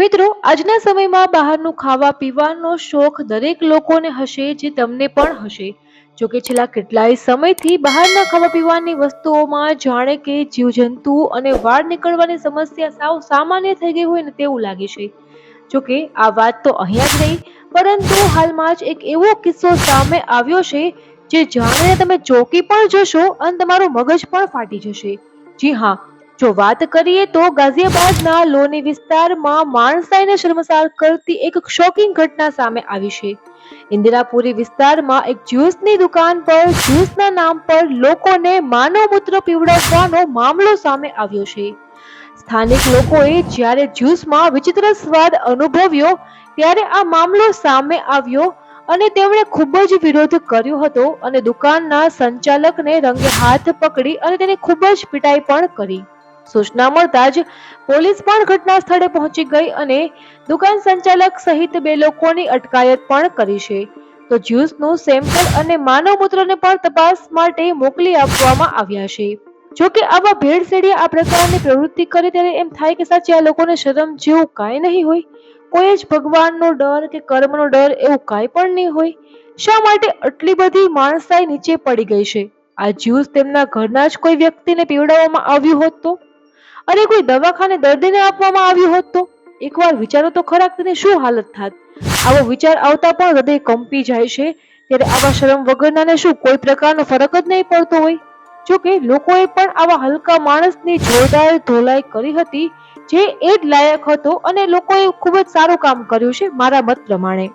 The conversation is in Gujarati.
મિત્રો, આજના સમયમાં બહારનું ખાવા પીવાનો શોખ દરેક લોકોને હશે જે તમને પણ હશે. જો કે છેલ્લા કેટલાય સમયથી બહારના ખાવા પીવાની વસ્તુઓમાં જાણે કે જીવજંતુ અને વાળ નીકળવાની સમસ્યા સાવ સામાન્ય થઈ ગઈ હોય ને તેવું લાગે છે. જો કે આ વાત તો અહીંયા જ નહીં પરંતુ હાલમાં જ એક એવો કિસ્સો સામે આવ્યો છે, જે જાણીને તમે ચોંકી પણ જશો અને તમારું મગજ પણ ફાટી જશે. જી હા જો વાત કરીએ તો ગાઝિયાબાદના લોની વિસ્તારમાં માણસાઈને શર્મસાર કરતી એક શોકિંગ ઘટના સામે આવી છે. ઇન્દિરાપુરી વિસ્તારમાં એક જ્યુસની દુકાન પર જ્યુસના નામ પર લોકોને માનવ મૂત્ર પીવડાવવાનો મામલો સામે આવ્યો છે. સ્થાનિક લોકોએ જ્યારે જ્યુસમાં વિચિત્ર સ્વાદ અનુભવ્યો, ત્યારે આ મામલો સામે આવ્યો અને તેમણે ખૂબ જ વિરોધ કર્યો હતો અને દુકાનના સંચાલકને રંગે હાથ પકડી અને તેની ખૂબ જ પીટાઈ પણ કરી. સૂચના મળતા જ પોલીસ પણ ઘટના સ્થળે પહોંચી ગઈ અને દુકાન સંચાલક સહિત બે લોકોની અટકાયત પણ કરી છે. તો જ્યુસનું સેમ્પલ અને માનવ મૂત્રને પણ તપાસ માટે મોકલી આપવામાં આવ્યા છે. જો કે આવા ભેળસેડિયા આ પ્રકારની પ્રવૃત્તિ કરે ત્યારે એમ થાય કે સાચે આ લોકોને શરમ જેવું કાંઈ નહીં હોય. કોઈ જ ભગવાનનો ડર કે કર્મનો ડર એવું કાંઈ પણ નહીં હોય. શા માટે આટલી બધી માણસાઈ નીચે પડી ગઈ છે? આ જ્યુસ તેમના ઘરના જ કોઈ વ્યક્તિને પીવડાવવામાં આવ્યું હોત તો? અને કોઈ દવાખાને દર્દીને આપવામાં આવ્યું હોત તો? એકવાર વિચારો તો ખરા તને શું હાલત થાત? આવો વિચાર આવતા પણ હૃદય કંપી જાય છે, ત્યારે આવા શરમ વગરનાને શું કોઈ પ્રકારનો ફરક જ નહીં પડતો હોય? જો કે લોકોએ પણ આવા હલકા માણસની જોરદાર ધોલાઈ કરી હતી, જે એ જ લાયક હતો અને લોકોએ ખૂબ જ સારું કામ કર્યું છે, મારા મત પ્રમાણે.